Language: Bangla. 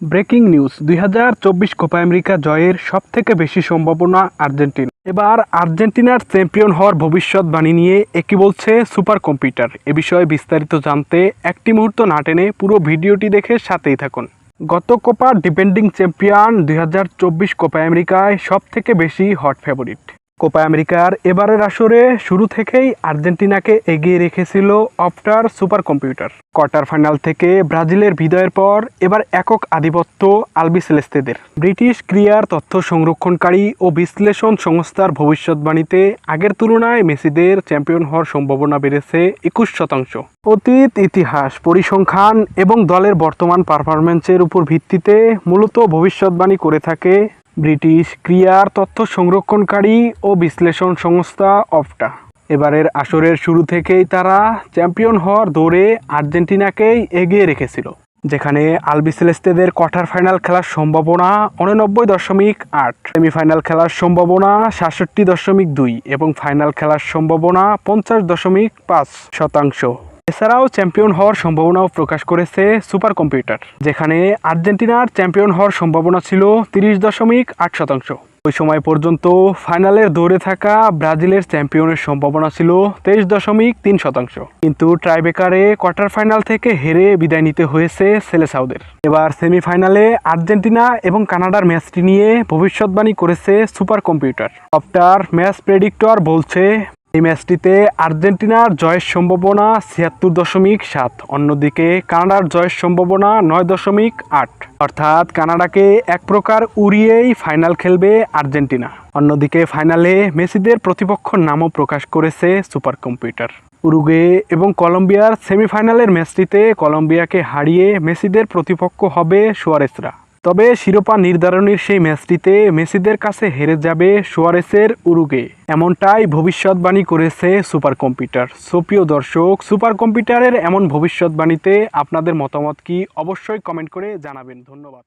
ব্রেকিং নিউজ, দুই হাজার চব্বিশ কোপা আমেরিকা জয়ের সব থেকে বেশি সম্ভাবনা আর্জেন্টিনা। এবার আর্জেন্টিনার চ্যাম্পিয়ন হওয়ার ভবিষ্যৎবাণী নিয়ে একই বলছে সুপার কম্পিউটার এ বিষয়ে বিস্তারিত জানতে একটি মুহূর্ত না টেনে পুরো ভিডিওটি দেখে সাথেই থাকুন। গত কোপার ডিপেন্ডিং চ্যাম্পিয়ন, দুই হাজার চব্বিশ কোপা আমেরিকায় সব থেকে বেশি হট ফেভারিট। কোপা আমেরিকার এবারের আসরে শুরু থেকেই আর্জেন্টিনাকে এগিয়ে রেখেছিল অপটার সুপার কম্পিউটার কোয়ার্টার ফাইনাল থেকে ব্রাজিলের বিদায়ের পর এবার একক আধিপত্য আলবি সেলেস্তেদের। ব্রিটিশ ক্রিয়ার তথ্য সংরক্ষণকারী ও বিশ্লেষণ সংস্থার ভবিষ্যৎবাণীতে আগের তুলনায় মেসিদের চ্যাম্পিয়ন হওয়ার সম্ভাবনা বেড়েছে একুশ শতাংশ। অতীত ইতিহাস, পরিসংখ্যান এবং দলের বর্তমান পারফরম্যান্সের উপর ভিত্তিতে মূলত ভবিষ্যৎবাণী করে থাকে ব্রিটিশ ক্রিয়ার তথ্য সংরক্ষণকারী ও বিশ্লেষণ সংস্থা অফটা। এবারের আসরের শুরু থেকেই তারা চ্যাম্পিয়ন হওয়ার দৌড়ে আর্জেন্টিনাকেই এগিয়ে রেখেছিল, যেখানে আলবিসেলেস্তেদের কোয়ার্টার ফাইনাল খেলার সম্ভাবনা উননব্বই দশমিক আট, সেমিফাইনাল খেলার সম্ভাবনা সাতষট্টি দশমিক দুই এবং ফাইনাল খেলার সম্ভাবনা পঞ্চাশ দশমিক পাঁচ শতাংশ। এছাড়াও চ্যাম্পিয়ন হওয়ার সম্ভাবনাও প্রকাশ করেছে সুপার কম্পিউটার যেখানে আর্জেন্টিনার চ্যাম্পিয়ন হওয়ার সম্ভাবনা ছিল তিরিশ দশমিক আট শতাংশ। ওই সময় পর্যন্ত ফাইনালের দৌড়ে থাকা ব্রাজিলের চ্যাম্পিয়নের সম্ভাবনা ছিল তেইশ দশমিক তিন শতাংশ। কিন্তু ট্রাইবেকারে কোয়ার্টার ফাইনাল থেকে হেরে বিদায় নিতে হয়েছে সেলেসাউদের। এবার সেমিফাইনালে আর্জেন্টিনা এবং কানাডার ম্যাচটি নিয়ে ভবিষ্যৎবাণী করেছে সুপার কম্পিউটার সফটার ম্যাচ প্রেডিক্টর বলছে এই ম্যাচটিতে আর্জেন্টিনার জয়ের সম্ভাবনা ছিয়াত্তর দশমিক সাত, অন্যদিকে কানাডার জয়ের সম্ভাবনা নয় দশমিক আট, অর্থাৎ কানাডাকে এক প্রকার উড়িয়েই ফাইনাল খেলবে আর্জেন্টিনা। অন্যদিকে ফাইনালে মেসিদের প্রতিপক্ষর নামও প্রকাশ করেছে সুপার কম্পিউটার উরুগে এবং কলম্বিয়ার সেমিফাইনালের ম্যাচটিতে কলম্বিয়াকে হারিয়ে মেসিদের প্রতিপক্ষ হবে সুয়ারেসরা তবে শিরোপা নির্ধারণের সেই ম্যাচটিতে মেসিদের কাছে হেরে যাবে সোয়ারেসের উরুগে এমনটাই ভবিষ্যৎবাণী করেছে সুপার কম্পিউটার। সুপ্রিয় দর্শক, সুপার কম্পিউটারের এমন ভবিষ্যৎবাণীতে আপনাদের মতামত কি অবশ্যই কমেন্ট করে জানাবেন। ধন্যবাদ।